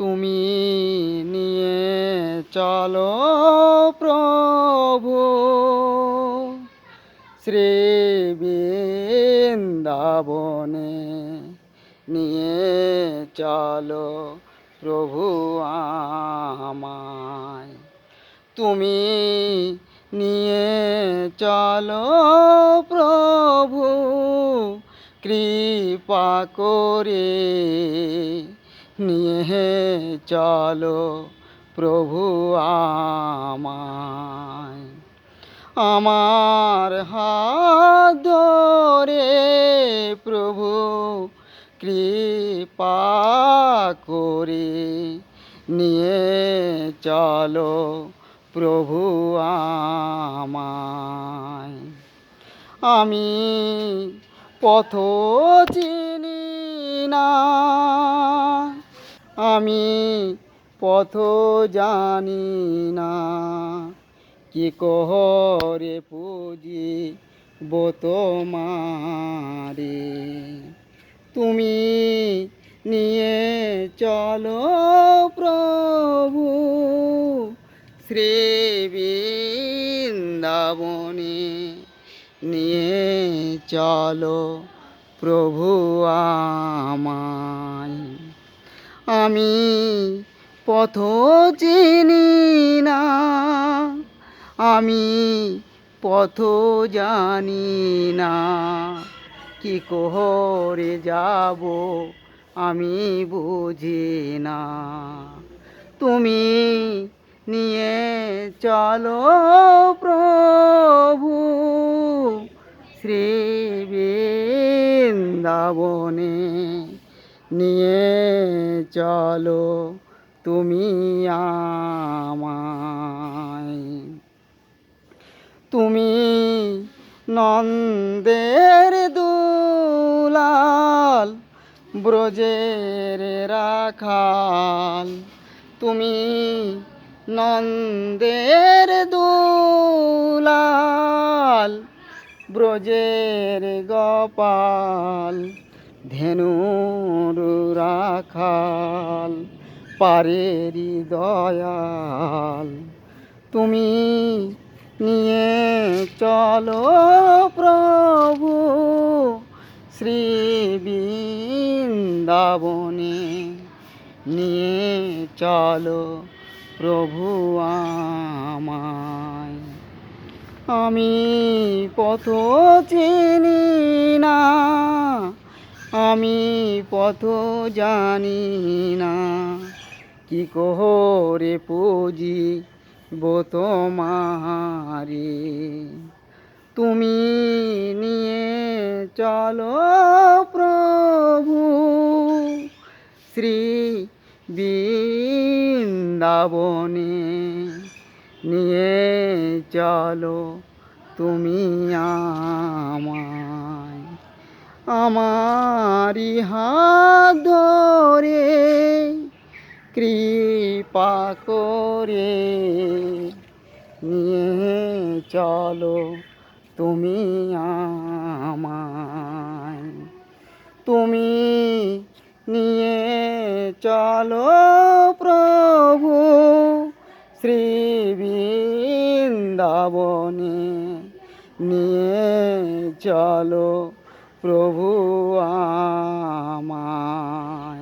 তুমি নিয়ে চলো প্রভু। শ্রী বৃন্দাবনে নিয়ে চলো প্রভু আমায়। তুমি নিয়ে চলো প্রভু, কৃপা করে নিয়ে চলো প্রভু আমার হাত ধরে প্রভু কৃপা করে নিয়ে চলো প্রভু আমায়। আমি পথ চিনি না। আমি পথ জানি না। কি কহরে পুজি তোমারে? তুমি নিয়ে চলো প্রভু শ্রী বৃন্দাবনে নিয়ে চলো প্রভু আমায় আমি পথ চিনি না, আমি পথ জানি না। কি কোহরে যাব আমি বুঝি না। তুমি নিয়ে চলো প্রভু নিয়ে চলো তুমি আমায়। তুমি নন্দের দুলাল ব্রজের রাখাল। তুমি নন্দের দুলাল ব্রজের গোপাল। ধেনুর রাখাল, পারেরি দয়াল। তুমি নিয়ে চলো প্রভু শ্রী বৃন্দাবনে। নিয়ে চলো প্রভু আমায়। আমি পথ চিনি না আমি পথ জানি না। কি কোহরে পুজি তোমারে? তুমি নিয়ে চলো প্রভু। শ্রী বৃন্দাবনে নিয়ে চলো তুমি আমায়। আমারি হাত ধরে, কৃপা করে নিয়ে চলো তুমি আমায়। তুমি নিয়ে চলো প্রভু শ্রী বৃন্দাবনে নিয়ে চলো প্রভু আমার।